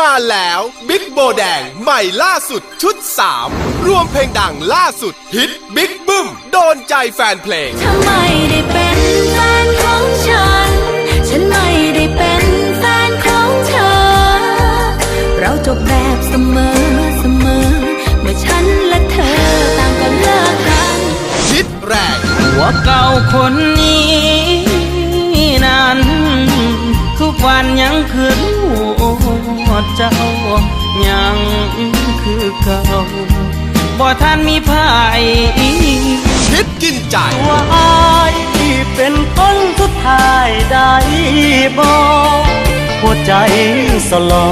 มาแล้วบิ๊กโบแดงใหม่ล่าสุดชุด 3 รวมเพลงดังล่าสุด ฮิตบิ๊กบึ้ม โดนใจแฟนเพลงถ้าไม่ได้เป็นแฟนของฉัน ฉันไม่ได้เป็นแฟนของเธอ เราจบแบบเสมอเสมอ เมื่อฉันและเธอต่างก็เลิกกันฮิตแรงหัวเก่าคนนี้นั้น ทุกวันยังคือรูป เจ้ายังคือเก่าบ่ท่านมีภายฮิตกินใจว่าอายที่เป็นคนสุดท้ายได้บอกหัวใจสลอ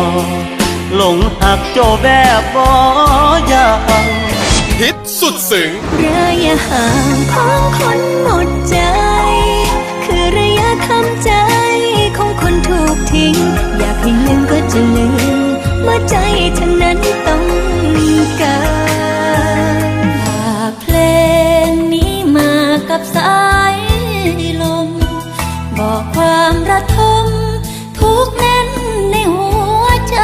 หลงหักโจแบบบ่อยากฮิตสุดซึ้งระยะห่างของคนหมดใจ บอกความระทมทุกข์แน่นในหัวใจ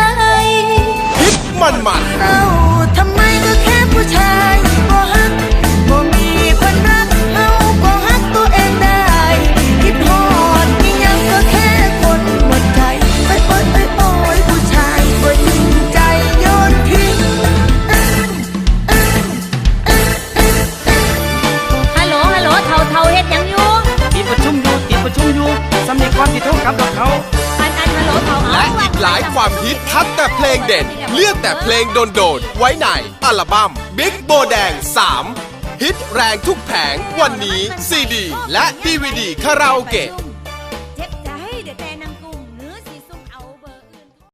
ฮิตมันมันเอ้าทำไมก็แค่ผู้ชายบ่ฮักบ่มีคนรักเฮาก็ฮักตัวเองได้คิดฮอดมีหยังก็แค่คนหมดใจไปโอยไปโอยผู้ชายบ่จริงใจโยนทิ้งฮัลโหลฮัลโหลเท่าเท่าเฮ็ด สำเนียงความติดทษกับดอกเขาอันอันฮัลโหลเขาและอีกหลายความฮิตคัดแต่เพลงเด่น เลือกแต่เพลงโดนโดนไว้ในอัลบั้มบิ๊กโบแดง 3 ฮิตแรงทุกแผงวันนี้ซีดี และดีวดีคาราโอเกะ